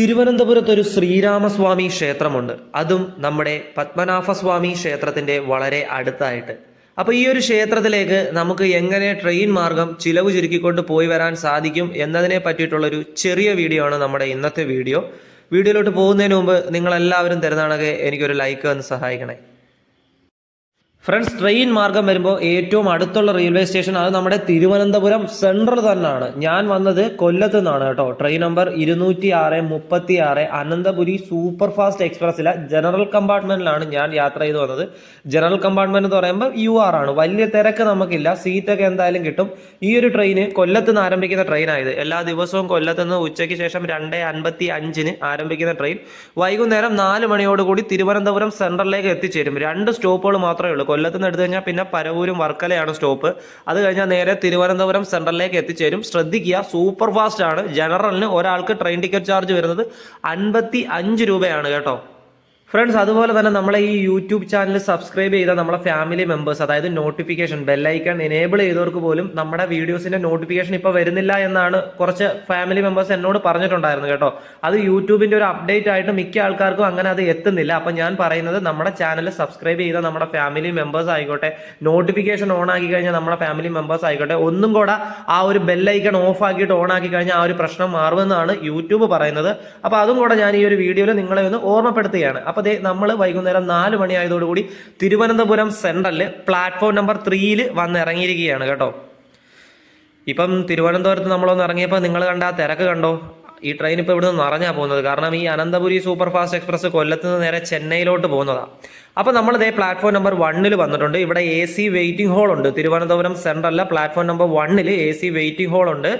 തിരുവനന്തപുരത്ത് ഒരു ശ്രീരാമസ്വാമി ക്ഷേത്രമുണ്ട്. അതും നമ്മുടെ പത്മനാഭസ്വാമി ക്ഷേത്രത്തിന്റെ വളരെ അടുത്തായിട്ട്. അപ്പോൾ ഈ ഒരു ക്ഷേത്രത്തിലേക്ക് നമുക്ക് എങ്ങനെ ട്രെയിൻ മാർഗം ചിലവ് ചുരുക്കിക്കൊണ്ട് പോയി വരാൻ സാധിക്കും എന്നതിനെ പറ്റിയിട്ടുള്ള ഒരു ചെറിയ വീഡിയോ ആണ് നമ്മുടെ ഇന്നത്തെ വീഡിയോ. വീഡിയോയിലോട്ട് പോകുന്നതിന് മുമ്പ് നിങ്ങളെല്ലാവരും തരുന്നതാണെങ്കിൽ എനിക്കൊരു ലൈക്ക് എന്ന് സഹായിക്കണേ. ഫ്രണ്ട്സ് ട്രെയിൻ മാർഗം വരുമ്പോൾ ഏറ്റവും അടുത്തുള്ള റെയിൽവേ സ്റ്റേഷൻ അത് നമ്മുടെ തിരുവനന്തപുരം സെൻട്രൽ തന്നെയാണ്. ഞാൻ വന്നത് കൊല്ലത്ത് നിന്നാണ് കേട്ടോ. ട്രെയിൻ നമ്പർ ഇരുന്നൂറ്റി ആറ് മുപ്പത്തി ആറ് അനന്തപുരി സൂപ്പർ ഫാസ്റ്റ് എക്സ്പ്രസ്സിലെ ജനറൽ കമ്പാർട്ട്മെന്റിലാണ് ഞാൻ യാത്ര ചെയ്ത് വന്നത്. ജനറൽ കമ്പാർട്ട്മെന്റ് എന്ന് പറയുമ്പോൾ യു ആർ ആണ്. വലിയ തിരക്ക് നമുക്കില്ല. സീറ്റൊക്കെ എന്തായാലും കിട്ടും. ഈ ഒരു ട്രെയിന് കൊല്ലത്ത് നിന്ന് ആരംഭിക്കുന്ന ട്രെയിനായത് എല്ലാ ദിവസവും കൊല്ലത്ത് നിന്ന് ഉച്ചയ്ക്ക് ശേഷം രണ്ട് അൻപത്തി അഞ്ചിന് ആരംഭിക്കുന്ന ട്രെയിൻ വൈകുന്നേരം നാല് മണിയോടുകൂടി തിരുവനന്തപുരം സെൻട്രലിലേക്ക് എത്തിച്ചേരും. രണ്ട് സ്റ്റോപ്പുകൾ മാത്രമേ ഉള്ളൂ. കൊല്ലത്ത് നിന്ന് എടുത്തു കഴിഞ്ഞാൽ പിന്നെ പരവൂരും വർക്കലയാണ് സ്റ്റോപ്പ്. അത് കഴിഞ്ഞാൽ നേരെ തിരുവനന്തപുരം സെൻട്രലിലേക്ക് എത്തിച്ചേരും. ശ്രദ്ധിക്കുക സൂപ്പർ ഫാസ്റ്റ് ആണ് ജനറലിന് ഒരാൾക്ക് ട്രെയിൻ ടിക്കറ്റ് ചാർജ് വരുന്നത് അൻപത്തി അഞ്ച് രൂപയാണ് കേട്ടോ. ഫ്രണ്ട്സ് അതുപോലെ തന്നെ നമ്മളെ ഈ യൂട്യൂബ് ചാനൽ സബ്സ്ക്രൈബ് ചെയ്ത നമ്മളെ ഫാമിലി മെമ്പേഴ്സ് അതായത് നോട്ടിഫിക്കേഷൻ ബെല്ലൈക്കൺ എനേബിൾ ചെയ്തവർക്ക് പോലും നമ്മുടെ വീഡിയോസിന്റെ നോട്ടിഫിക്കേഷൻ ഇപ്പോൾ വരുന്നില്ല എന്നാണ് കുറച്ച് ഫാമിലി മെമ്പേഴ്സ് എന്നോട് പറഞ്ഞിട്ടുണ്ടായിരുന്നു കേട്ടോ. അത് യൂട്യൂബിന്റെ ഒരു അപ്ഡേറ്റ് ആയിട്ട് മിക്ക ആൾക്കാർക്കും അങ്ങനെ അത് എത്തുന്നില്ല. അപ്പം ഞാൻ പറയുന്നത് നമ്മുടെ ചാനൽ സബ്സ്ക്രൈബ് ചെയ്ത നമ്മുടെ ഫാമിലി മെമ്പേഴ്സ് ആയിക്കോട്ടെ നോട്ടിഫിക്കേഷൻ ഓൺ ആക്കി കഴിഞ്ഞാൽ നമ്മുടെ ഫാമിലി മെമ്പേഴ്സ് ആയിക്കോട്ടെ ഒന്നും കൂടെ ആ ഒരു ബെല്ലൈക്കൺ ഓഫ് ആക്കിയിട്ട് ഓൺ ആക്കി കഴിഞ്ഞാൽ ആ ഒരു പ്രശ്നം മാറുമെന്നാണ് യൂട്യൂബ് പറയുന്നത്. അപ്പോൾ അതും കൂടെ ഞാൻ ഈ ഒരു വീഡിയോയിൽ നിങ്ങളെ ഒന്ന് ഓർമ്മപ്പെടുത്തുകയാണ്. അപ്പോൾ ദേ നമ്മൾ വൈകുന്നേരം നാല് മണി ആയതോടുകൂടി തിരുവനന്തപുരം സെൻട്രലിൽ പ്ലാറ്റ്ഫോം നമ്പർ ത്രീയിൽ വന്ന് ഇറങ്ങിയിരിക്കുകയാണ് കേട്ടോ. ഇപ്പം തിരുവനന്തപുരത്ത് നമ്മളൊന്ന് ഇറങ്ങിയപ്പോൾ നിങ്ങൾ കണ്ട ആ തിരക്ക് കണ്ടോ? ഈ ട്രെയിൻ ഇപ്പോൾ ഇവിടുന്ന് നിറഞ്ഞാ പോകുന്നത്. കാരണം ഈ അനന്തപുരി സൂപ്പർ ഫാസ്റ്റ് എക്സ്പ്രസ് കൊല്ലത്ത് നിന്ന് നേരെ ചെന്നൈയിലോട്ട് പോകുന്നതാണ് അപ്പോൾ നമ്മൾ ഇതേ പ്ലാറ്റ്ഫോം നമ്പർ വണ്ണിൽ വന്നിട്ടുണ്ട്. ഇവിടെ എ സി വെയിറ്റിംഗ് ഹോൾ ഉണ്ട്. തിരുവനന്തപുരം സെൻട്രലിലെ പ്ലാറ്റ്ഫോം നമ്പർ വണ്ണിൽ എ സി വെയിറ്റിംഗ് ഹോൾ ഉണ്ട്.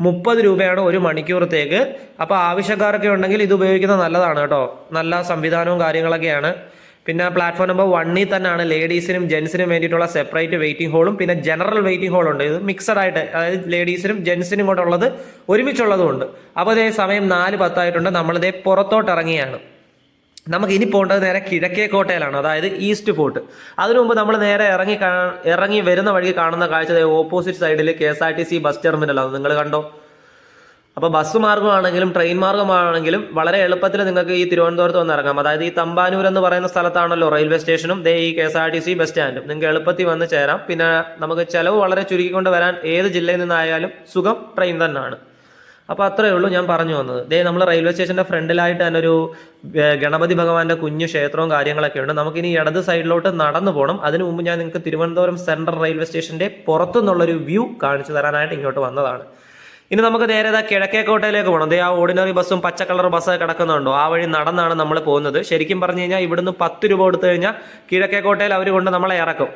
മുപ്പത് രൂപയാണ് ഒരു മണിക്കൂറത്തേക്ക്. അപ്പോൾ ആവശ്യക്കാരൊക്കെ ഉണ്ടെങ്കിൽ ഇത് ഉപയോഗിക്കുന്നത് നല്ലതാണ് കേട്ടോ. നല്ല സംവിധാനവും കാര്യങ്ങളൊക്കെയാണ്. പിന്നെ പ്ലാറ്റ്ഫോം നമ്പർ വണ്ണിൽ തന്നെയാണ് ലേഡീസിനും ജെൻസിനും വേണ്ടിയിട്ടുള്ള സെപ്പറേറ്റ് വെയിറ്റിംഗ് ഹോളും പിന്നെ ജനറൽ വെയിറ്റിംഗ് ഹോളും ഉണ്ട്. ഇത് മിക്സഡ് ആയിട്ട് അതായത് ലേഡീസിനും ജെൻസിനും കൂടെ ഉള്ളത് ഒരുമിച്ചുള്ളതും ഉണ്ട്. അപ്പോൾ ഇതേ സമയം നാല് പത്തായിട്ടുണ്ട്. നമ്മളിതേ പുറത്തോട്ട് ഇറങ്ങിയാണ് നമുക്ക് ഇനി പോകേണ്ടത് നേരെ കിഴക്കേ കോട്ടയിലാണ് അതായത് ഈസ്റ്റ് ഫോർട്ട്. അതിനു മുമ്പ് നമ്മൾ നേരെ ഇറങ്ങി ഇറങ്ങി വരുന്ന വഴിക്ക് കാണുന്ന കാഴ്ച ഓപ്പോസിറ്റ് സൈഡിൽ K S R T C bus ടെർമിനലാണ് നിങ്ങൾ കണ്ടോ? അപ്പോൾ ബസ് മാർഗമാണെങ്കിലും ട്രെയിൻ മാർഗമാണെങ്കിലും വളരെ എളുപ്പത്തിൽ നിങ്ങൾക്ക് ഈ തിരുവനന്തപുരത്ത് വന്ന് ഇറങ്ങാം. അതായത് ഈ തമ്പാനൂർ എന്ന് പറയുന്ന സ്ഥലത്താണല്ലോ റെയിൽവേ സ്റ്റേഷനും ദേ ഈ K S R T C bus സ്റ്റാൻഡും നിങ്ങൾക്ക് എളുപ്പത്തിൽ വന്ന് ചേരാം. പിന്നെ നമുക്ക് ചിലവ് വളരെ ചുരുക്കിക്കൊണ്ട് വരാൻ ഏത് ജില്ലയിൽ നിന്നായാലും സുഖം ട്രെയിൻ തന്നെയാണ്. അപ്പോൾ അത്രേ ഉള്ളൂ ഞാൻ പറഞ്ഞു വന്നത്. ദേ നമ്മൾ റെയിൽവേ സ്റ്റേഷന്റെ ഫ്രണ്ടിലായിട്ട് തന്നെ ഒരു ഗണപതി ഭഗവാന്റെ കുഞ്ഞു ക്ഷേത്രവും കാര്യങ്ങളൊക്കെ ഉണ്ട്. നമുക്കിനി ഇടത് സൈഡിലോട്ട് നടന്നു പോകണം അതിനു മുമ്പ് ഞാൻ നിങ്ങൾക്ക് തിരുവനന്തപുരം സെൻട്രൽ റെയിൽവേ സ്റ്റേഷന്റെ പുറത്തുനിന്നുള്ളൊരു വ്യൂ കാണിച്ചു തരാനായിട്ട് ഇങ്ങോട്ട് വന്നതാണ്. ഇനി നമുക്ക് നേരെ ഇതാ കിഴക്കേക്കോട്ടയിലേക്ക് പോകണം ദേ ആ ഓർഡിനറി ബസ്സും പച്ച കളർ ബസ്സൊക്കെ കിടക്കുന്നുണ്ടോ? ആ വഴി നടന്നാണ് നമ്മൾ പോകുന്നത്. ശരിക്കും പറഞ്ഞു കഴിഞ്ഞാൽ ഇവിടുന്ന് പത്ത് രൂപ കൊടുത്തു കഴിഞ്ഞാൽ കിഴക്കേക്കോട്ടയിൽ അവർ കൊണ്ട് നമ്മളെ ഇറക്കും.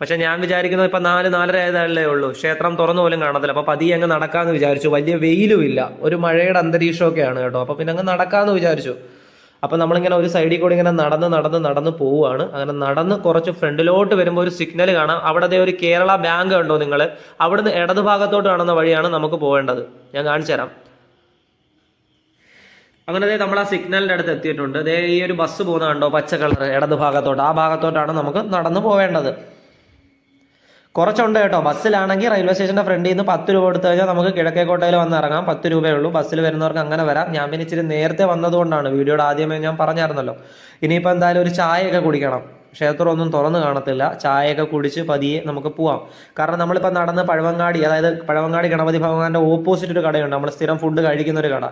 പക്ഷെ ഞാൻ വിചാരിക്കുന്നത് ഇപ്പം നാല് നാലര ആയതല്ലേ ഉള്ളൂ. ക്ഷേത്രം തുറന്നു പോലും കാണത്തില്ല. അപ്പോൾ പതിയെ അങ്ങ് നടക്കാന്ന് വിചാരിച്ചു. വലിയ വെയിലും ഇല്ല ഒരു മഴയുടെ അന്തരീക്ഷമൊക്കെയാണ് കേട്ടോ. അപ്പോൾ പിന്നെ അങ്ങ് നടക്കാന്ന് വിചാരിച്ചു. അപ്പോൾ നമ്മളിങ്ങനെ ഒരു സൈഡിൽ കൂടി ഇങ്ങനെ നടന്ന് നടന്ന് നടന്ന് പോവുകയാണ്. അങ്ങനെ നടന്ന് കുറച്ച് ഫ്രണ്ടിലോട്ട് വരുമ്പോൾ ഒരു സിഗ്നൽ കാണാം. അവിടെ ഒരു കേരള ബാങ്ക് ഉണ്ടോ നിങ്ങൾ അവിടുന്ന് ഇടതു ഭാഗത്തോട്ട് കാണുന്ന വഴിയാണ് നമുക്ക് പോകേണ്ടത് ഞാൻ കാണിച്ചു തരാം. അങ്ങനെ ദേ നമ്മൾ ആ സിഗ്നലിന്റെ അടുത്ത് എത്തിയിട്ടുണ്ട്. ദേ ഈ ഒരു ബസ് പോകുന്ന കണ്ടോ? പച്ച കളർ ഇടതു ഭാഗത്തോട്ട് ആ ഭാഗത്തോട്ടാണ് നമുക്ക് നടന്നു പോവേണ്ടത്. കുറച്ചുണ്ട് കേട്ടോ. ബസ്സിലാണെങ്കിൽ റെയിൽവേ സ്റ്റേഷന്റെ ഫ്രണ്ടിൽ നിന്ന് പത്ത് രൂപ കൊടുത്തു കഴിഞ്ഞാൽ നമുക്ക് കിഴക്കേക്കോട്ടയിൽ വന്ന് ഇറങ്ങാം. പത്ത് രൂപയേ ഉള്ളൂ. ബസ്സിൽ വരുന്നവർക്ക് അങ്ങനെ വരാം. ഞാൻ പിന്നെ ഇച്ചിരി നേരത്തെ വന്നതുകൊണ്ടാണ് വീഡിയോയുടെ ആദ്യമേ ഞാൻ പറഞ്ഞായിരുന്നല്ലോ. ഇനിയിപ്പോൾ എന്തായാലും ഒരു ചായയൊക്കെ കുടിക്കണം. ക്ഷേത്രം ഒന്നും തുറന്ന് കാണത്തില്ല. ചായയൊക്കെ കുടിച്ച് പതിയെ നമുക്ക് പോവാം. കാരണം നമ്മളിപ്പോൾ നടന്ന് പഴവങ്ങാടി അതായത് പഴവങ്ങാടി ഗണപതി ഭഗവാന്റെ ഓപ്പോസിറ്റ് ഒരു കടയുണ്ട്. നമ്മൾ സ്ഥിരം ഫുഡ് കഴിക്കുന്ന ഒരു കട.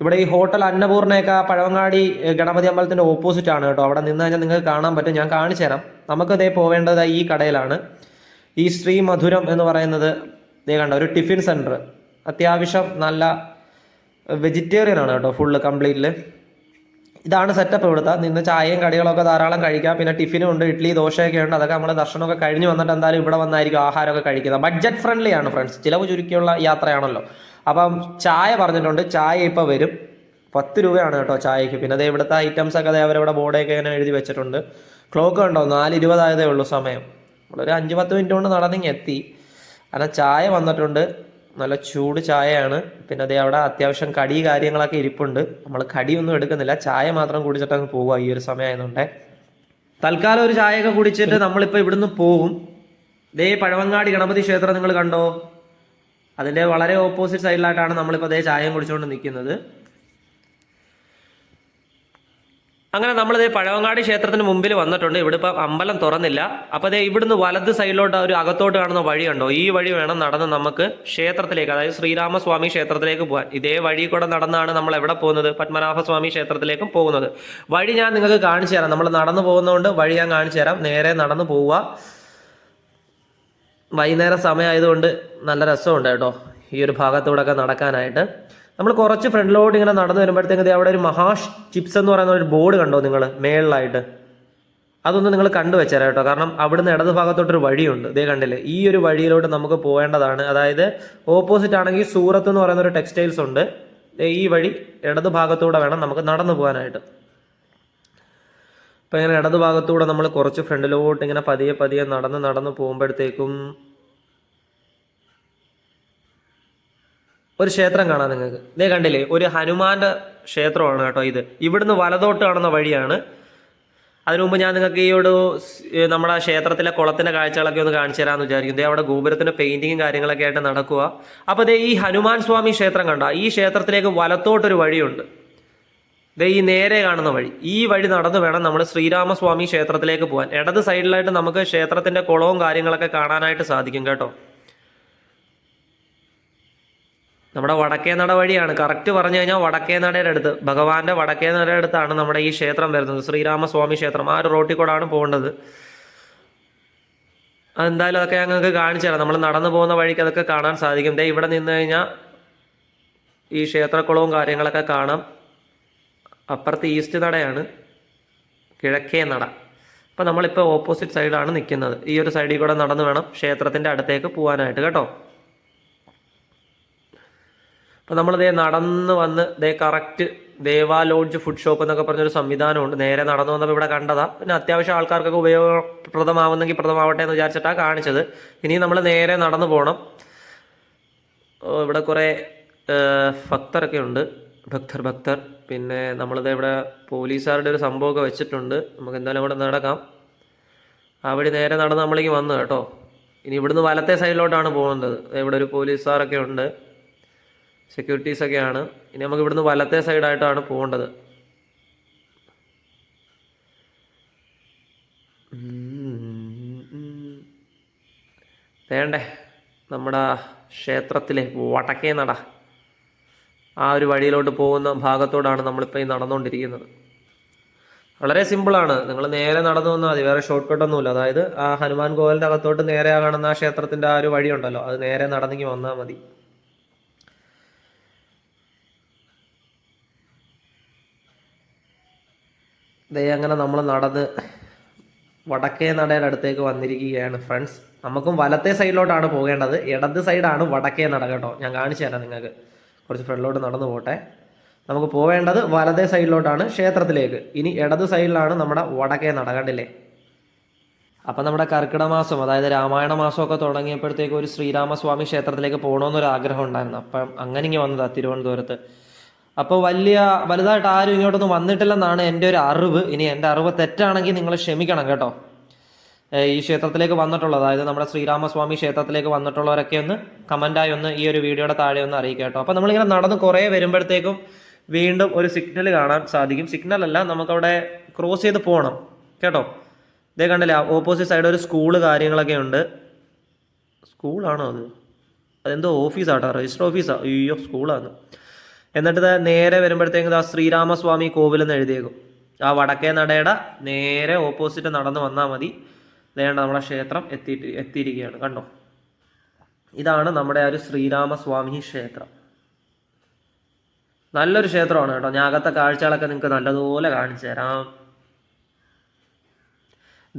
ഇവിടെ ഈ ഹോട്ടൽ അന്നപൂർണയൊക്കെ പഴവങ്ങാടി ഗണപതി അമ്പലത്തിന്റെ ഓപ്പോസിറ്റ് ആണ് കേട്ടോ. അവിടെ നിന്ന് കഴിഞ്ഞാൽ നിങ്ങൾക്ക് കാണാൻ പറ്റും. ഞാൻ കാണിച്ചു തരാം നമുക്കതേ പോവേണ്ടത് ഈ കടയിലാണ്. ഈ ശ്രീ മധുരം എന്ന് പറയുന്നത് കണ്ട ഒരു ടിഫിൻ സെന്റർ അത്യാവശ്യം നല്ല വെജിറ്റേറിയൻ ആണ് കേട്ടോ ഫുള്ള് കംപ്ലീറ്റിൽ. ഇതാണ് സെറ്റപ്പ് ഇവിടുത്തെ. നിന്ന് ചായയും കടികളൊക്കെ ധാരാളം കഴിക്കാം. പിന്നെ ടിഫിനും ഉണ്ട് ഇഡ്ഡലി ദോശയൊക്കെ ഉണ്ട്. അതൊക്കെ നമ്മൾ ദർശനമൊക്കെ കഴിഞ്ഞ് വന്നിട്ട് എന്തായാലും ഇവിടെ വന്നായിരിക്കും ആഹാരമൊക്കെ കഴിക്കുന്നത്. ബഡ്ജറ്റ് ഫ്രണ്ട്ലി ആണ് ഫ്രണ്ട്സ് ചിലവ് ചുരുക്കിയുള്ള യാത്രയാണല്ലോ. അപ്പം ചായ പറഞ്ഞിട്ടുണ്ട്. ചായ ഇപ്പോൾ വരും. പത്ത് രൂപയാണ് കേട്ടോ ചായക്ക് പിന്നെ അതേ ഇവിടുത്തെ ഐറ്റംസ് ഒക്കെ അതേ അവരവിടെ ബോർഡൊക്കെ ഇങ്ങനെ എഴുതി വെച്ചിട്ടുണ്ട്. ക്ലോക്ക് ഉണ്ടോ നാല് ഇരുപതായതേ ഉള്ളൂ സമയം. നമ്മളൊരു അഞ്ച് പത്ത് മിനിറ്റ് കൊണ്ട് നടന്നിങ്ങ് എത്തി. കാരണം ചായ വന്നിട്ടുണ്ട്. നല്ല ചൂട് ചായയാണ്. പിന്നെ അതേ അവിടെ അത്യാവശ്യം കടി കാര്യങ്ങളൊക്കെ ഇരിപ്പുണ്ട്. നമ്മൾ കടിയൊന്നും എടുക്കുന്നില്ല. ചായ മാത്രം കുടിച്ചിട്ട് അങ്ങ് പോവുക ഈ ഒരു സമയമായതുകൊണ്ടേ. തൽക്കാലം ഒരു ചായയൊക്കെ കുടിച്ചിട്ട് നമ്മളിപ്പോൾ ഇവിടുന്ന് പോകും ദേ പഴവങ്ങാടി ഗണപതി ക്ഷേത്രം നിങ്ങൾ കണ്ടോ? അതിന്റെ വളരെ ഓപ്പോസിറ്റ് സൈഡിലായിട്ടാണ് നമ്മളിപ്പോൾ അതേ ചായയും കുടിച്ചുകൊണ്ട് നിൽക്കുന്നത്. അങ്ങനെ നമ്മളിത് പഴവങ്ങാടി ക്ഷേത്രത്തിന് മുമ്പിൽ വന്നിട്ടുണ്ട്. ഇവിടെ ഇപ്പം അമ്പലം തുറന്നില്ല. അപ്പോൾ അതേ ഇവിടുന്ന് വലത് സൈഡിലോട്ട് ഒരു അകത്തോട്ട് കാണുന്ന വഴിയുണ്ടോ? ഈ വഴി വേണം നടന്ന് നമുക്ക് ക്ഷേത്രത്തിലേക്ക് അതായത് ശ്രീരാമസ്വാമി ക്ഷേത്രത്തിലേക്ക് പോകാൻ. ഇതേ വഴി കൂടെ നടന്നാണ് നമ്മൾ എവിടെ പോകുന്നത്? പത്മനാഭസ്വാമി ക്ഷേത്രത്തിലേക്കും പോകുന്നത്. വഴി ഞാൻ നിങ്ങൾക്ക് കാണിച്ചു തരാം. നമ്മൾ നടന്നു പോകുന്നതുകൊണ്ട് വഴി ഞാൻ കാണിച്ചു തരാം. നേരെ നടന്നു പോവുക. വൈകുന്നേരം സമയമായതുകൊണ്ട് നല്ല രസമുണ്ട് കേട്ടോ. ഈ ഒരു ഭാഗത്തൂടെ ഒക്കെ നടക്കാനായിട്ട്. നമ്മൾ കുറച്ച് ഫ്രണ്ടിലോട്ട് ഇങ്ങനെ നടന്നു വരുമ്പോഴത്തേക്ക് അവിടെ ഒരു മഹാഷ് ചിപ്സ് എന്ന് പറയുന്ന ഒരു ബോർഡ് കണ്ടോ നിങ്ങൾ? മേളിലായിട്ട്. അതൊന്ന് നിങ്ങൾ കണ്ടു വെച്ചേരാം കേട്ടോ. കാരണം അവിടുന്ന് ഇടത് ഭാഗത്തോട്ടൊരു വഴിയുണ്ട്. ഇതേ കണ്ടില്ലേ? ഈ ഒരു വഴിയിലോട്ട് നമുക്ക് പോകേണ്ടതാണ് അതായത് ഓപ്പോസിറ്റ് ആണെങ്കിൽ സൂറത്ത് എന്ന് പറയുന്ന ഒരു ടെക്സ്റ്റൈൽസ് ഉണ്ട്. ഈ വഴി ഇടത് ഭാഗത്തൂടെ വേണം നമുക്ക് നടന്നു പോകാനായിട്ട്. അപ്പം ഇങ്ങനെ ഇടത് ഭാഗത്തൂടെ നമ്മൾ കുറച്ച് ഫ്രണ്ടിലോട്ട് ഇങ്ങനെ പതിയെ പതിയെ നടന്ന് നടന്ന് പോകുമ്പോഴത്തേക്കും ഒരു ക്ഷേത്രം കാണാം നിങ്ങൾക്ക്. ഇതേ കണ്ടില്ലേ ഒരു ഹനുമാന്റെ ക്ഷേത്രമാണ് കേട്ടോ ഇത്. ഇവിടുന്ന് വലതോട്ട് കാണുന്ന വഴിയാണ്. അതിനു മുമ്പ് ഞാൻ നിങ്ങൾക്ക് ഈ ഒരു നമ്മുടെ ക്ഷേത്രത്തിലെ കുളത്തിന്റെ കാഴ്ചകളൊക്കെ ഒന്ന് കാണിച്ചു തരാമെന്ന് വിചാരിക്കും ദേ അവിടെ ഗോപുരത്തിന്റെ പെയിന്റിങ്ങും കാര്യങ്ങളൊക്കെ ആയിട്ട് നടക്കുക. അപ്പോൾ ദേ ഈ ഹനുമാൻ സ്വാമി ക്ഷേത്രം കണ്ട ഈ ക്ഷേത്രത്തിലേക്ക് വലത്തോട്ടൊരു വഴിയുണ്ട്. ദേ ഈ നേരെ കാണുന്ന വഴി. ഈ വഴി നടന്നു വേണം നമ്മൾ ശ്രീരാമസ്വാമി ക്ഷേത്രത്തിലേക്ക് പോകാൻ. ഇടത് സൈഡിലായിട്ട് നമുക്ക് ക്ഷേത്രത്തിന്റെ കുളവും കാര്യങ്ങളൊക്കെ കാണാനായിട്ട് സാധിക്കും കേട്ടോ. നമ്മുടെ വടക്കേ നട വഴിയാണ്. കറക്റ്റ് പറഞ്ഞു കഴിഞ്ഞാൽ വടക്കേ നടയുടെ അടുത്ത്. ഭഗവാന്റെ വടക്കേ നടയുടെ അടുത്താണ് നമ്മുടെ ഈ ക്ഷേത്രം വരുന്നത്. ശ്രീരാമസ്വാമി ക്ഷേത്രം. ആ ഒരു റോട്ടിൽ കൂടാണ് പോകേണ്ടത്. അതെന്തായാലും അതൊക്കെ ഞങ്ങൾക്ക് കാണിച്ചു തരാം. നമ്മൾ നടന്നു പോകുന്ന വഴിക്ക് അതൊക്കെ കാണാൻ സാധിക്കും. ദേ ഇവിടെ നിന്ന് കഴിഞ്ഞാൽ ഈ ക്ഷേത്രക്കുളവും കാര്യങ്ങളൊക്കെ കാണാം. അപ്പുറത്ത് ഈസ്റ്റ് നടയാണ്. കിഴക്കേ നട. അപ്പോൾ നമ്മളിപ്പോൾ ഓപ്പോസിറ്റ് സൈഡാണ് നിൽക്കുന്നത്. ഈ ഒരു സൈഡിൽ കൂടെ നടന്നു വേണം ക്ഷേത്രത്തിന്റെ അടുത്തേക്ക് പോകാനായിട്ട്. കേട്ടോ? അപ്പം നമ്മൾ ദേ നടന്ന് വന്ന് ദേ correct Deva lodge food shop എന്നൊക്കെ പറഞ്ഞൊരു സംവിധാനമുണ്ട്. നേരെ നടന്നു വന്നപ്പോൾ ഇവിടെ കണ്ടതാ. പിന്നെ അത്യാവശ്യം ആൾക്കാർക്കൊക്കെ ഉപയോഗപ്രദമാവുന്നെങ്കിൽ പ്രദമാവട്ടെ എന്ന് വിചാരിച്ചിട്ടാണ് കാണിച്ചത്. ഇനി നമ്മൾ നേരെ നടന്നു പോകണം ഇവിടെ കുറേ ഭക്തരൊക്കെ ഉണ്ട്. ഭക്തർ ഭക്തർ. പിന്നെ നമ്മളിത് ഇവിടെ പോലീസുകാരുടെ ഒരു സംഭവമൊക്കെ വെച്ചിട്ടുണ്ട്. നമുക്ക് എന്തായാലും ഇവിടെ നടക്കാം. അവിടെ നേരെ നടന്ന് നമ്മളിങ്ങ് വന്നു കേട്ടോ. ഇനി ഇവിടുന്ന് വലത്തെ സൈഡിലോട്ടാണ് പോകുന്നത് ഇവിടെ ഒരു പോലീസുകാരൊക്കെ ഉണ്ട്. സെക്യൂരിറ്റീസ് ഒക്കെയാണ്. ഇനി നമുക്ക് ഇവിടുന്ന് വലത്തെ സൈഡായിട്ടാണ് പോകേണ്ടത്. വേണ്ടേ? നമ്മുടെ ക്ഷേത്രത്തിലെ വടക്കേ നട ആ ഒരു വഴിയിലോട്ട് പോകുന്ന ഭാഗത്തോടാണ് നമ്മളിപ്പോൾ ഈ നടന്നുകൊണ്ടിരിക്കുന്നത്. വളരെ സിമ്പിളാണ് നിങ്ങൾ നേരെ നടന്നു വന്നാൽ മതി. വേറെ ഷോർട്ട് കട്ടൊന്നുമില്ല അതായത് ആ ഹനുമാൻ കോവിലിന്റെ അകത്തോട്ട് നേരെ കാണുന്ന ആ ക്ഷേത്രത്തിന്റെ ആ ഒരു വഴിയുണ്ടല്ലോ. അത് നേരെ നടന്നെങ്കിൽ വന്നാൽ മതി. ദേ അങ്ങനെ നമ്മൾ നടന്ന് വടക്കേ നടയുടെ അടുത്തേക്ക് വന്നിരിക്കുകയാണ് ഫ്രണ്ട്സ് നമുക്കും വലത്തെ സൈഡിലോട്ടാണ് പോകേണ്ടത്. ഇടത് സൈഡാണ് വടക്കേ നട കേട്ടോ. ഞാൻ കാണിച്ചു തരാം നിങ്ങൾക്ക്. കുറച്ച് ഫ്രണ്ടിലോട്ട് നടന്നു പോട്ടെ. നമുക്ക് പോവേണ്ടത് വലതേ സൈഡിലോട്ടാണ് ക്ഷേത്രത്തിലേക്ക്. ഇനി ഇടത് സൈഡിലാണ് നമ്മുടെ വടക്കേ നട കണ്ടില്ലേ? അപ്പം നമ്മുടെ കർക്കിടക മാസം അതായത് രാമായണ മാസമൊക്കെ തുടങ്ങിയപ്പോഴത്തേക്ക് ഒരു ശ്രീരാമസ്വാമി ക്ഷേത്രത്തിലേക്ക് പോകണമെന്നൊരു ആഗ്രഹം ഉണ്ടായിരുന്നു. അപ്പം അങ്ങനെ ഇങ്ങനെ വന്നതാണ് തിരുവനന്തപുരത്ത്. അപ്പോൾ വലിയ വലുതായിട്ട് ആരും ഇങ്ങോട്ടൊന്നും വന്നിട്ടില്ലെന്നാണ് എന്റെ ഒരു അറിവ്. ഇനി എന്റെ അറിവ് തെറ്റാണെങ്കിൽ നിങ്ങൾ ക്ഷമിക്കണം കേട്ടോ. ഈ ക്ഷേത്രത്തിലേക്ക് വന്നിട്ടുള്ളത് അതായത് നമ്മുടെ ശ്രീരാമസ്വാമി ക്ഷേത്രത്തിലേക്ക് വന്നിട്ടുള്ളവരൊക്കെ ഒന്ന് കമന്റായി ഒന്ന് ഈ ഒരു വീഡിയോയുടെ താഴെ ഒന്ന് അറിയിക്കുക കേട്ടോ. അപ്പോൾ നമ്മളിങ്ങനെ നടന്ന് കുറേ വരുമ്പോഴത്തേക്കും വീണ്ടും ഒരു സിഗ്നൽ കാണാൻ സാധിക്കും. സിഗ്നൽ അല്ല നമുക്കവിടെ ക്രോസ് ചെയ്ത് പോകണം കേട്ടോ. ഇതേ കണ്ടില്ലേ ഓപ്പോസിറ്റ് സൈഡ് ഒരു സ്കൂൾ കാര്യങ്ങളൊക്കെ ഉണ്ട്. സ്കൂളാണോ അത്? അതെന്തോ ഓഫീസാട്ടോ രജിസ്റ്റർ ഓഫീസാണ് അയ്യോ സ്കൂളാണ് എന്നിട്ട് നേരെ വരുമ്പോഴത്തേക്കും ആ ശ്രീരാമസ്വാമി കോവിൽ എന്ന് എഴുതിയേക്കും. ആ വടക്കേ നടയുടെ നേരെ ഓപ്പോസിറ്റ് നടന്ന് വന്നാൽ മതി. നേരെ നമ്മുടെ ക്ഷേത്രം എത്തിയിട്ട് എത്തിയിരിക്കുകയാണ്. കണ്ടോ? ഇതാണ് നമ്മുടെ ആ ഒരു ശ്രീരാമസ്വാമി ക്ഷേത്രം. നല്ലൊരു ക്ഷേത്രമാണ് കേട്ടോ. ഞാൻ അകത്തെ കാഴ്ചകളൊക്കെ നിങ്ങൾക്ക് നല്ലതുപോലെ കാണിച്ചു തരാം.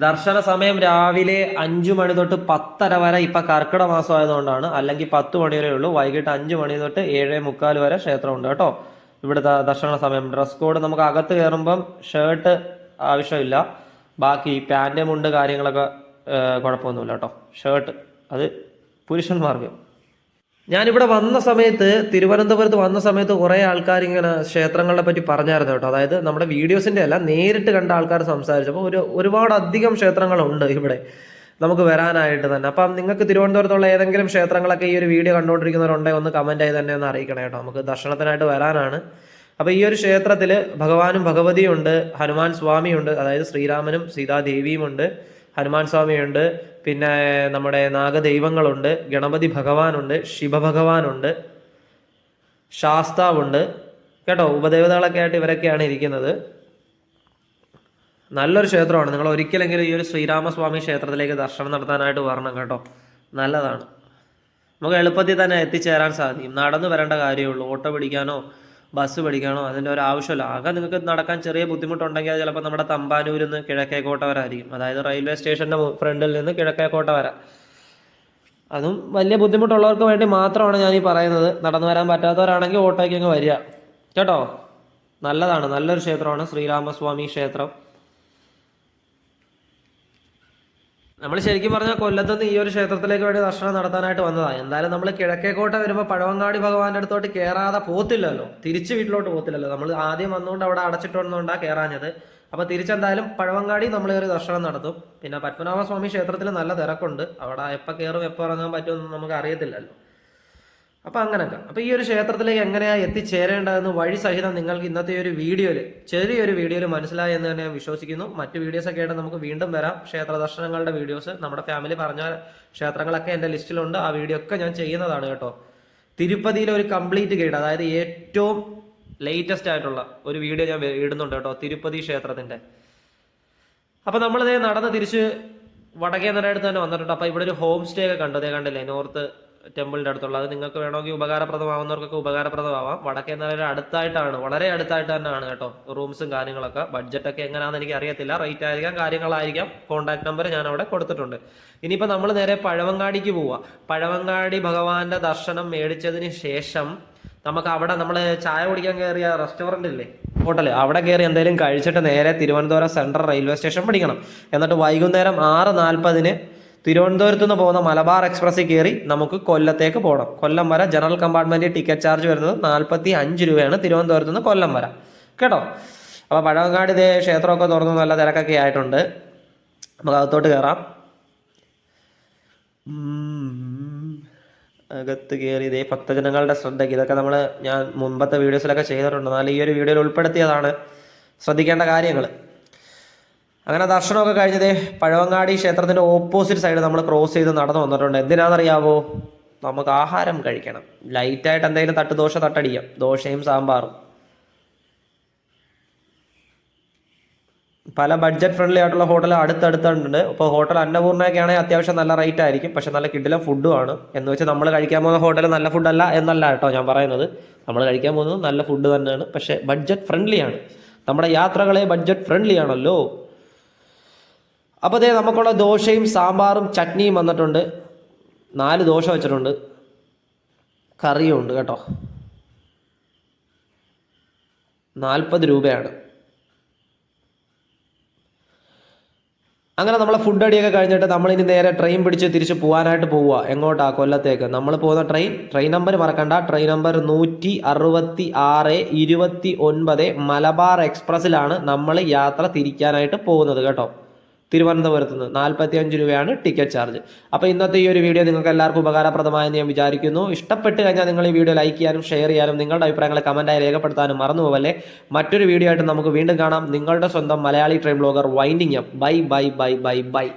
ദർശന സമയം രാവിലെ അഞ്ചു മണി തൊട്ട് പത്തര വരെ ഇപ്പൊ കർക്കിടക മാസം ആയതുകൊണ്ടാണ്. അല്ലെങ്കിൽ പത്ത് മണി വരെ ഉള്ളൂ. വൈകിട്ട് അഞ്ചു മണി തൊട്ട് ഏഴേ മുക്കാൽ വരെ ക്ഷേത്രമുണ്ട് കേട്ടോ. ഇവിടുത്തെ ദർശന സമയം. ഡ്രസ് കോഡ് നമുക്ക് അകത്ത് കയറുമ്പം ഷർട്ട് ആവശ്യമില്ല. ബാക്കി പാന്റ് മുണ്ട് കാര്യങ്ങളൊക്കെ കുഴപ്പമൊന്നുമില്ല കേട്ടോ. ഷർട്ട്. അത് പുരുഷന്മാർക്ക്. ഞാനിവിടെ വന്ന സമയത്ത് തിരുവനന്തപുരത്ത് വന്ന സമയത്ത് കുറേ ആൾക്കാർ ഇങ്ങനെ ക്ഷേത്രങ്ങളെ പറ്റി പറഞ്ഞായിരുന്നു കേട്ടോ. അതായത് നമ്മുടെ വീഡിയോസിന്റെ അല്ല നേരിട്ട് കണ്ട ആൾക്കാർ സംസാരിച്ചപ്പോൾ ഒരു ഒരുപാട് അധികം ക്ഷേത്രങ്ങളുണ്ട് ഇവിടെ നമുക്ക് വരാനായിട്ട് തന്നെ. അപ്പം നിങ്ങൾക്ക് തിരുവനന്തപുരത്തുള്ള ഏതെങ്കിലും ക്ഷേത്രങ്ങളൊക്കെ ഈ ഒരു വീഡിയോ കണ്ടുകൊണ്ടിരിക്കുന്നവരുണ്ടെങ്കിൽ ഒന്ന് കമന്റ് ആയി തന്നെ ഒന്ന് അറിയിക്കണം കേട്ടോ. നമുക്ക് ദർശനത്തിനായിട്ട് വരാനാണ്. അപ്പോൾ ഈ ഒരു ക്ഷേത്രത്തിൽ ഭഗവാനും ഭഗവതിയും ഉണ്ട് ഹനുമാൻ സ്വാമിയുണ്ട് അതായത് ശ്രീരാമനും സീതാദേവിയും ഉണ്ട് ഹനുമാൻ സ്വാമിയുണ്ട് പിന്നെ നമ്മുടെ നാഗദൈവങ്ങളുണ്ട് ഗണപതി ഭഗവാനുണ്ട് ശിവഭഗവാനുണ്ട് ശാസ്താവുണ്ട്. കേട്ടോ ഉപദേവതകളൊക്കെ ആയിട്ട് ഇവരൊക്കെയാണ് ഇരിക്കുന്നത്. നല്ലൊരു ക്ഷേത്രമാണ്. നിങ്ങൾ ഒരിക്കലെങ്കിലും ഈ ഒരു ശ്രീരാമസ്വാമി ക്ഷേത്രത്തിലേക്ക് ദർശനം നടത്താനായിട്ട് വരണം കേട്ടോ. നല്ലതാണ്. നമുക്ക് എളുപ്പത്തിൽ തന്നെ എത്തിച്ചേരാൻ സാധിക്കും. നടന്നു വരേണ്ട കാര്യമുള്ളൂ ഓട്ടോ പിടിക്കാനോ ബസ് പിടിക്കണോ? അതിന്റെ ഒരു ആവശ്യമില്ല. ആകെ നിങ്ങൾക്ക് നടക്കാൻ ചെറിയ ബുദ്ധിമുട്ടുണ്ടെങ്കിൽ അത് ചിലപ്പോൾ നമ്മുടെ തമ്പാനൂരിൽ നിന്ന് കിഴക്കേക്കോട്ട വരായിരിക്കും അതായത് റെയിൽവേ സ്റ്റേഷന്റെ ഫ്രണ്ടിൽ നിന്ന് കിഴക്കേക്കോട്ട വരാം അതും വലിയ ബുദ്ധിമുട്ടുള്ളവർക്ക് വേണ്ടി മാത്രമാണ് ഞാൻ ഈ പറയുന്നത്. നടന്നു വരാൻ പറ്റാത്തവരാണെങ്കിൽ ഓട്ടോയ്ക്ക് അങ്ങ് വരിക. കേട്ടോ? നല്ലതാണ്. നല്ലൊരു ക്ഷേത്രമാണ് ശ്രീരാമസ്വാമി ക്ഷേത്രം. നമ്മൾ ശരിക്കും പറഞ്ഞാൽ കൊല്ലത്തുനിന്ന് ഈ ഒരു ക്ഷേത്രത്തിലേക്ക് വേണ്ടി ദർശനം നടത്താനായിട്ട് വന്നതാണ് എന്തായാലും നമ്മൾ കിഴക്കേക്കോട്ട വരുമ്പോൾ പഴവങ്ങാടി ഭഗവാന്റെ അടുത്തോട്ട് കയറാതെ പോത്തില്ലല്ലോ. തിരിച്ച് വീട്ടിലോട്ട് പോത്തില്ലല്ലോ. നമ്മൾ ആദ്യം വന്നുകൊണ്ട് അവിടെ അടച്ചിട്ട് വന്നുകൊണ്ടാണ് കയറാഞ്ഞത് അപ്പോൾ തിരിച്ചെന്തായാലും പഴവങ്ങാടി നമ്മൾ ഒരു ദർശനം നടത്തും. പിന്നെ പത്മനാഭസ്വാമി ക്ഷേത്രത്തിൽ നല്ല തിരക്കുണ്ട്. അവിടെ എപ്പോൾ കയറും എപ്പോൾ ഇറങ്ങാൻ പറ്റുമെന്ന് നമുക്ക് അറിയത്തില്ലല്ലോ. അപ്പോൾ അങ്ങനെയൊക്കെ അപ്പോൾ ഈ ഒരു ക്ഷേത്രത്തിലേക്ക് എങ്ങനെയാണ് എത്തിച്ചേരേണ്ടതെന്ന് വഴി സഹിതം നിങ്ങൾക്ക് ഇന്നത്തെ ഒരു വീഡിയോയിൽ ചെറിയൊരു വീഡിയോയിൽ മനസ്സിലായി എന്ന് തന്നെ ഞാൻ വിശ്വസിക്കുന്നു. മറ്റു വീഡിയോസ് ഒക്കെ ആയിട്ട് നമുക്ക് വീണ്ടും വരാം. ക്ഷേത്ര ദർശനങ്ങളുടെ വീഡിയോസ് നമ്മുടെ ഫാമിലി പറഞ്ഞ ക്ഷേത്രങ്ങളൊക്കെ എന്റെ ലിസ്റ്റിലുണ്ട്. ആ വീഡിയോ ഒക്കെ ഞാൻ ചെയ്യുന്നതാണ് കേട്ടോ. തിരുപ്പതിയിലെ ഒരു കംപ്ലീറ്റ് ഗൈഡ് അതായത് ഏറ്റവും ലേറ്റസ്റ്റ് ആയിട്ടുള്ള ഒരു വീഡിയോ ഞാൻ ഇടുന്നുണ്ട് കേട്ടോ തിരുപ്പതി ക്ഷേത്രത്തിന്റെ. അപ്പോൾ നമ്മളിതേ നടന്ന് തിരിച്ച് വടക്കേ തന്നെ വന്നിട്ടുണ്ട്. അപ്പോൾ ഇവിടെ ഒരു ഹോം സ്റ്റേ ഒക്കെ കണ്ടു. കണ്ടില്ലേ? നോർത്ത് ടെമ്പിളിന്റെ അടുത്തുള്ള അത് നിങ്ങൾക്ക് വേണമെങ്കിൽ ഉപകാരപ്രദമാവുന്നവർക്കൊക്കെ ഉപകാരപ്രദമാവാം. വടക്കേ നല്ല അടുത്തായിട്ടാണ് വളരെ അടുത്തായിട്ട് തന്നെയാണ് കേട്ടോ റൂംസും കാര്യങ്ങളൊക്കെ. ബഡ്ജറ്റൊക്കെ എങ്ങനെയാണെന്ന് എനിക്ക് അറിയത്തില്ല. റേറ്റ് ആയിരിക്കാം കാര്യങ്ങളായിരിക്കാം. കോൺടാക്ട് നമ്പർ ഞാൻ അവിടെ കൊടുത്തിട്ടുണ്ട്. ഇനിയിപ്പോൾ നമ്മൾ നേരെ പഴവങ്ങാടിക്ക് പോവുക പഴവങ്ങാടി ഭഗവാന്റെ ദർശനം മേടിച്ചതിന് ശേഷം നമുക്ക് അവിടെ നമ്മൾ ചായ കുടിക്കാൻ കയറിയ റെസ്റ്റോറന്റ് ഇല്ലേ? ഹോട്ടൽ അവിടെ കയറി എന്തെങ്കിലും കഴിച്ചിട്ട് നേരെ തിരുവനന്തപുരം സെൻട്രൽ റെയിൽവേ സ്റ്റേഷൻ പിടിക്കണം എന്നിട്ട് വൈകുന്നേരം ആറ് നാൽപ്പതിന് തിരുവനന്തപുരത്ത് നിന്ന് പോകുന്ന മലബാർ എക്സ്പ്രസ്സിൽ കയറി നമുക്ക് കൊല്ലത്തേക്ക് പോകണം കൊല്ലം വരെ ജനറൽ കമ്പാർട്ട്മെന്റ് ടിക്കറ്റ് ചാർജ് വരുന്നത് നാൽപ്പത്തി അഞ്ച് രൂപയാണ്. തിരുവനന്തപുരത്ത് നിന്ന് കൊല്ലം വരെ. കേട്ടോ? അപ്പോൾ പഴവങ്ങാട് ഇതേ ക്ഷേത്രമൊക്കെ തുറന്ന് നല്ല തിരക്കൊക്കെ ആയിട്ടുണ്ട്. നമുക്ക് അകത്തോട്ട് കയറാം. അകത്ത് കയറി ഇതേ ഭക്തജനങ്ങളുടെ ശ്രദ്ധയ്ക്ക് ഇതൊക്കെ നമ്മൾ ഞാൻ മുമ്പത്തെ വീഡിയോസിലൊക്കെ ചെയ്തിട്ടുണ്ട്. എന്നാൽ ഈ ഒരു വീഡിയോയിൽ ഉൾപ്പെടുത്തിയതാണ് ശ്രദ്ധിക്കേണ്ട കാര്യങ്ങൾ അങ്ങനെ ദർശനമൊക്കെ കഴിഞ്ഞത് പഴവങ്ങാടി ക്ഷേത്രത്തിന്റെ ഓപ്പോസിറ്റ് സൈഡ് നമ്മൾ ക്രോസ് ചെയ്ത് നടന്നു വന്നിട്ടുണ്ട്. എന്തിനാണെന്നറിയാവോ? നമുക്ക് ആഹാരം കഴിക്കണം. ലൈറ്റായിട്ട് എന്തെങ്കിലും തട്ട് ദോശ തട്ടടിക്കാം. ദോശയും സാമ്പാറും. പല ബഡ്ജറ്റ് ഫ്രണ്ട്ലി ആയിട്ടുള്ള ഹോട്ടൽ അടുത്തടുത്തുണ്ട്. ഇപ്പോൾ ഹോട്ടൽ അന്നപൂർണയൊക്കെ ആണെങ്കിൽ അത്യാവശ്യം നല്ല റേറ്റ് ആയിരിക്കും. പക്ഷെ നല്ല കിഡിലും ഫുഡും ആണ്. എന്ന് വെച്ചാൽ നമ്മൾ കഴിക്കാൻ പോകുന്ന ഹോട്ടൽ നല്ല ഫുഡല്ല എന്നല്ല കേട്ടോ ഞാൻ പറയുന്നത്. നമ്മൾ കഴിക്കാൻ പോകുന്നത് നല്ല ഫുഡ് തന്നെയാണ്. പക്ഷേ ബഡ്ജറ്റ് ഫ്രണ്ട്ലിയാണ് നമ്മുടെ യാത്രകളെ ബഡ്ജറ്റ് ഫ്രണ്ട്ലി ആണല്ലോ. അപ്പോൾ അതേ നമുക്കുള്ള ദോശയും സാമ്പാറും ചട്നിയും വന്നിട്ടുണ്ട്. നാല് ദോശ വെച്ചിട്ടുണ്ട്. കറിയും ഉണ്ട് കേട്ടോ. നാൽപ്പത് രൂപയാണ്. അങ്ങനെ നമ്മളെ ഫുഡ് അടിയൊക്കെ കഴിഞ്ഞിട്ട് നമ്മളിനി നേരെ ട്രെയിൻ പിടിച്ച് തിരിച്ച് പോകാനായിട്ട് പോവുക. എങ്ങോട്ടാ? കൊല്ലത്തേക്ക്. നമ്മൾ പോകുന്ന ട്രെയിൻ ട്രെയിൻ നമ്പർ മറക്കണ്ട. ട്രെയിൻ നമ്പർ നൂറ്റി അറുപത്തി ആറ് ഇരുപത്തി ഒൻപത് മലബാർ എക്സ്പ്രസ്സിലാണ് നമ്മൾ യാത്ര തിരിക്കാനായിട്ട് പോകുന്നത് കേട്ടോ. തിരുവനന്തപുരത്ത് നിന്ന് നാൽപ്പത്തി അഞ്ച് രൂപയാണ് ടിക്കറ്റ് ചാർജ് അപ്പോൾ ഇന്നത്തെ ഈ ഒരു വീഡിയോ നിങ്ങൾക്ക് എല്ലാവർക്കും ഉപകാരപ്രദമായെന്ന് ഞാൻ വിചാരിക്കുന്നു. ഇഷ്ടപ്പെട്ട് കഴിഞ്ഞാൽ നിങ്ങൾ ഈ വീഡിയോ ലൈക്ക് ചെയ്യാനും ഷെയർ ചെയ്യാനും നിങ്ങളുടെ അഭിപ്രായങ്ങളെ കമന്റായി രേഖപ്പെടുത്താനും മറന്നുപോകല്ലേ മറ്റൊരു വീഡിയോ ആയിട്ട് നമുക്ക് വീണ്ടും കാണാം. നിങ്ങളുടെ സ്വന്തം Malayali train blogger winding up bye bye bye bye bye